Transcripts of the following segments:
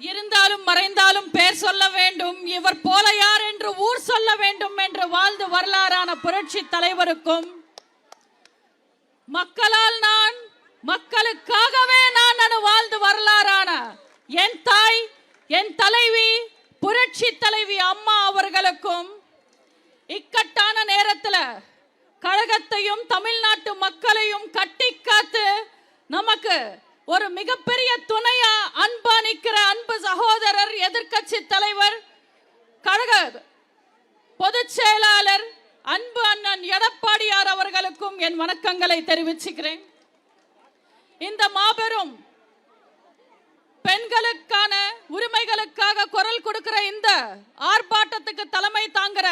இருந்தாலும் மறைந்தாலும் பேர் சொல்ல வேண்டும். இவர் போல யார் என்று ஊர் சொல்ல வேண்டும் என்று வாழ்ந்து வரலாறான புரட்சி தலைவருக்கும் மக்களால் நான் மக்களுக்காகவே நான் நடு வாழ்ந்து வரலாறான என் தாய் என் தலைவி புரட்சி தலைவி அம்மா அவர்களுக்கும் இக்கட்டான நேரத்துல கழகத்தையும் தமிழ்நாட்டு மக்களையும் கட்டி காத்து நமக்கு ஒரு மிகப்பெரிய துணையா அன்பா நிற்கிற அன்பு சகோதரர் எதிர்க்கட்சி தலைவர் கழக பொதுச் செயலாளர் அன்பு அண்ணன் எடப்பாடியார் அவர்களுக்கும் என் வணக்கங்களை தெரிவிச்சுக்கிறேன். இந்த மாபெரும் பெண்களுக்கான உரிமைகளுக்காக குரல் கொடுக்கிற இந்த ஆர்ப்பாட்டத்துக்கு தலைமை தாங்குற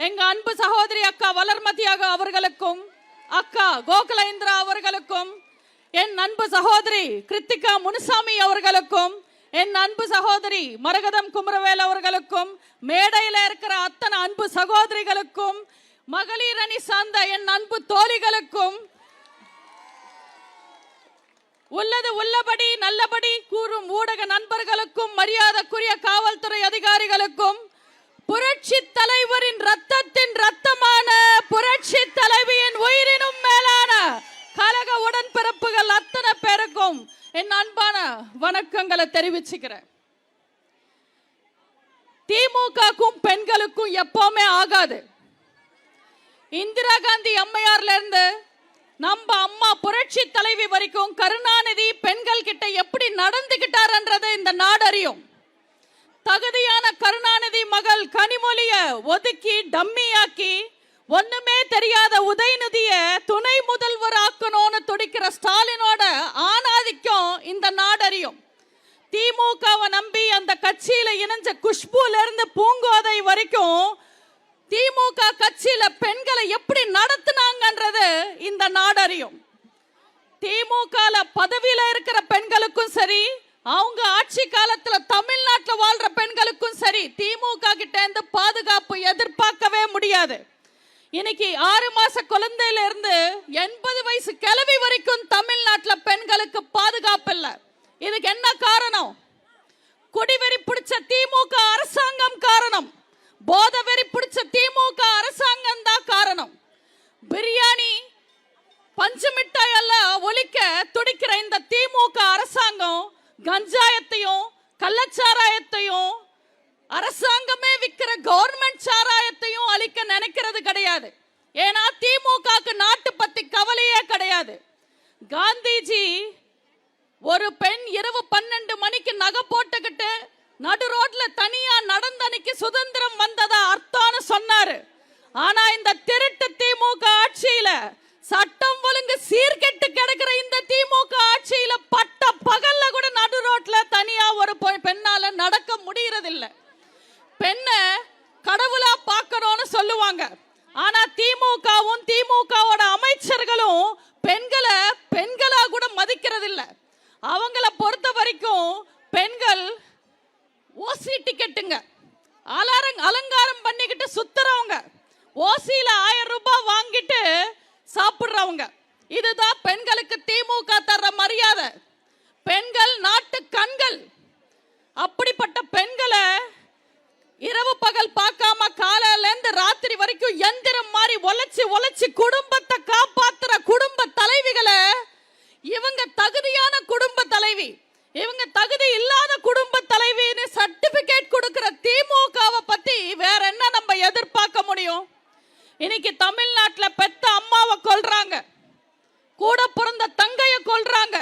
எங்க அன்பு சகோதரி அக்கா வளர்மதியாக அவர்களுக்கும் அக்கா கோகுலேந்திரா அவர்களுக்கும் என் அன்பு சகோதரி கிருத்திகா முனுசாமி அவர்களுக்கும் என் அன்பு சகோதரி மரகதம் குமரவேல் அவர்களுக்கும் மேடையில இருக்கிற அத்தனை அன்பு சகோதரிகளுக்கும் மகளிர் அணி சார்ந்த என் அன்பு தோழிகளுக்கும் உள்ளது உள்ளபடி நல்லபடி கூறும் ஊடக நண்பர்களுக்கும் மரியாதைக்குரிய காவல்துறை அதிகாரிகளுக்கும் புரட்சி தலைவரின் ரத்தத்தின் ரத்தமான புரட்சி தலைவியின் உயிரின் உடன்பிறப்புகள் அத்தனை பேருக்கும் என் அன்பான வணக்கங்களை தெரிவிச்சுக்கிறேன். திமுகக்கும் பெண்களுக்கும் எப்பவுமே ஆகாது. இந்திரா காந்தி அம்மையார்ல இருந்து நம்ம அம்மா புரட்சி தலைவி வரைக்கும் கருணாநிதி பெண்கள் கிட்ட எப்படி நடந்துகிட்டார்ன்றதை இந்த நாடு அறியும். தகுதியான கருணாநிதி மகள் கனிமொழிய ஒதுக்கி டம்மியாக்கி ஒண்ணுமே தெரியாத உதயநிதிய துணை முதல்வர் ஆக்கணும்னு துடிக்கிற ஸ்டாலினோட ஆணாதிக்கம் இந்த நாடு அறியும் திமுகவை நம்பி அந்த கட்சியில இணைஞ்ச குஷ்புல இருந்து பூங்கோதை வரைக்கும் திமுக கட்சியில பெண்களை எப்படி நடத்துனாங்கன்றது இந்த நாடு அறியும் திமுகல பதவியில இருக்கிற பெண்களுக்கும் சரி அவங்க ஆட்சி காலத்துல தமிழ்நாட்டுல வாழ்ற பெண்களுக்கும் சரி திமுக கிட்ட இருந்து பாதுகாப்பு எதிர்பார்க்கவே முடியாது. இன்னைக்கு ஆறு மாச குழந்தையில இருந்து எண்பது வயசு கிழவி வரைக்கும் தமிழ்நாட்டில் பெண்களுக்கு பாதுகாப்பு இல்லை. இதுக்கு என்ன காரணம்? குடிவெறி பிடிச்ச திமுக அரசாங்கம் காரணம். போத வெறி பிடிச்ச திமுக அரசாங்கம் தான் காரணம். பிரியாணி பஞ்சு மிட்டாய் எல்லாம் ஒழிக்க துடிக்கிற இந்த திமுக அரசாங்கம் கஞ்சாயத்தையும் கள்ளச்சாராயத்தையும் அரசாங்கமே விக்கிற கவர்மெண்ட் சாராயத்தையும் அழிக்க நினைக்கிறது கிடையாது ஏன்னா திமுகக்கு நாட்டு பத்தி கவலையே கிடையாது காந்திஜி ஒரு பெண் இரவு பன்னெண்டு மணிக்கு நகை போட்டுக்கிட்டு நடு ரோட்ல தனியா நடந்தனைக்கு சுதந்திரம் வந்ததா அர்த்தம்னு சொன்னாரு. ஆனா இந்த திருட்டு திமுக ஆட்சியில சட்டம் ஒழுங்கு சீர்கெட்டு கிடக்கிற இந்த திமுக ஆட்சியில பட்ட பகல்ல கூட நடு ரோட்ல தனியா ஒரு பெண்ணால நடக்க முடியறதில்ல. பெண்ணை கடவுளா பார்க்கணும்னு சொல்லுவாங்க. ஆனா திமுகவும் திமுகவோட அமைச்சர்களும் பெண்களை பெண்களா கூட மதிக்கிறது இல்ல அவங்கள பொறுத்த வரைக்கும் பெண்கள் ஓசி டிக்கெட்டுங்க. அலாரம் அலங்காரம் பண்ணிக்கிட்டு சுத்துறவங்க. ஓசியில ஆயிரம் ரூபாய் வாங்கிட்டு சாப்பிடுறவங்க. இதுதான் பெண்களுக்கு திமுக தர்ற மரியாதை. பெண்கள் நாட்டு கண்கள். அப்படிப்பட்ட பெண்களை இரவு பகல் பார்க்காம காலையில இருந்து ராத்திரி வரைக்கும் எந்திரம் மாதிரி உழைச்சி உழைச்சி குடும்பத்தை காப்பாத்துற குடும்ப தலைவிகளை இவங்க தகுதியான குடும்ப தலைவி இவங்க தகுதி இல்லாத குடும்ப தலைவின்னு சர்டிபிகேட் கொடுக்கிற திமுகவை பத்தி வேற என்ன நம்ம எதிர்பார்க்க முடியும்? இன்னைக்கு தமிழ்நாட்டில் பெத்த அம்மாவை கொல்றாங்க. கூட பிறந்த தங்கைய கொல்றாங்க.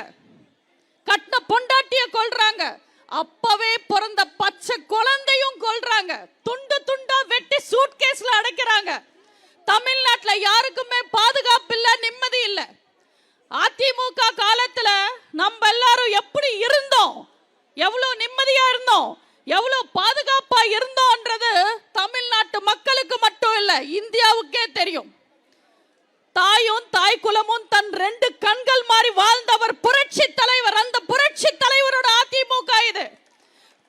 கட்டின பொண்டாட்டிய கொல்றாங்க. அப்பவே பிறந்த பச்சை குழந்தையும் கொல்றாங்க. துண்டு துண்டா வெட்டி சூட்கேஸ்ல அடைக்கிறாங்க. தமிழ்நாட்டில் யாருக்குமே பாதுகாப்பு இல்லை நிம்மதி இல்லை. அதிமுக காலத்துல நம்ம எல்லாரும் எப்படி இருந்தோம்? எவ்வளவு நிம்மதியா இருந்தோம்? எவ்வளவு பாதுகாப்பா இருந்தோன்றது தமிழ்நாட்டு மக்களுக்கு மட்டும் இல்ல இந்தியாவுக்கே தெரியும். தாயும் தாய் குலமும் தன் ரெண்டு கண்கள் மாறி வாழ்ந்தவர் புரட்சி தலைவர் அந்த புரட்சி தலைவரோட அதிமுக இது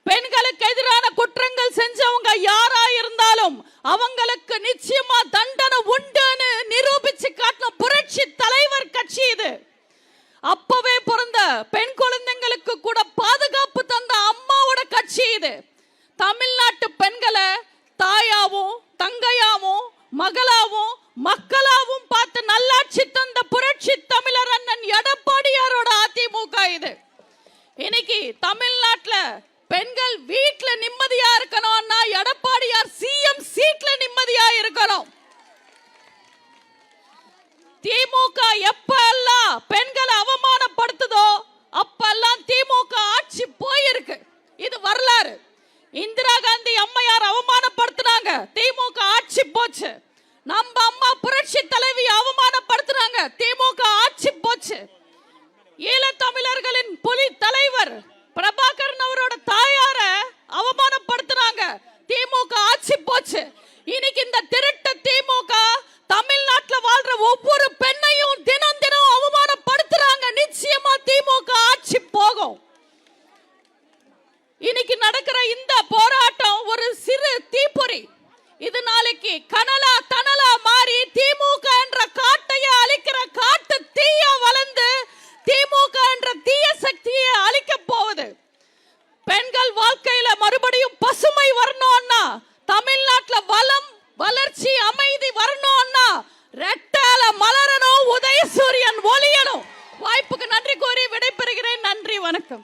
பெண்களுக்கு எதிரான குற்றங்கள் செஞ்சவங்க யாரா இருந்தாலும் அவங்களுக்கு நிச்சயமா தண்டனை உண்டுன்னு நிரூபிச்சு காட்டின புரட்சி தலைவர் கட்சி இது அப்பவே பிறந்த பெண் குழந்தைங்களுக்கு கூட பாதுகாப்பு தந்த அம்மா இன்னைக்கு தமிழ்நாட்டுல பெண்கள் வீட்ல நிம்மதியா இருக்கணும்னா எடப்பாடியார் சிஎம் சீட்ல நிம்மதியா இருக்கணும் திமுக எப்ப எல்லாம் பெண்களை அவமானப்படுத்துதோ அப்பெல்லாம் திமுக ஆட்சி போயிருக்கு. இது வரலாறு. இந்திரா காந்தி அம்மையார் அவமானப்படுத்தினாங்க. திமுக ஆட்சி போச்சு. நம்ம அம்மா புரட்சி தலைவி அவமானப்படுத்தினாங்க. திமுக ஆட்சி போச்சு. ஈழத்தமிழர்களின் புலி தலைவர் பிரபாகரன் அவரோட தாயார அவமானப்படுத்தினாங்க திமுக ஆட்சி போச்சு இன்னைக்கு இந்த திருட்டு திமுக தமிழ்நாட்டுல வாழ்ற ஒவ்வொரு பெண்ணையும் தினம் தினம் அவமானப்படுத்துறாங்க நிச்சயமா திமுக ஆட்சி போகும் இன்னைக்கு நடக்கிற இந்த போராட்டம் ஒரு சிறு தீப்பொறி. இது நாளைக்கு கனலா தனலா மாறி திமுக என்ற காட்டைய அழிக்கிற காட்டு தீயா வளர்ந்து திமுக என்ற தீய சக்தியை அழிக்க போகுது. பெண்கள் வாழ்க்கையில மறுபடியும் பசுமை வரணும்னா தமிழ்நாட்டுல வளம் வளர்ச்சி அமைதி வரணும்னா ரெட்டால மலரணும் உதயசூரியன் ஒளியணும். வாய்ப்புக்கு நன்றி கூறி விடைபெறுகிறேன். நன்றி வணக்கம்.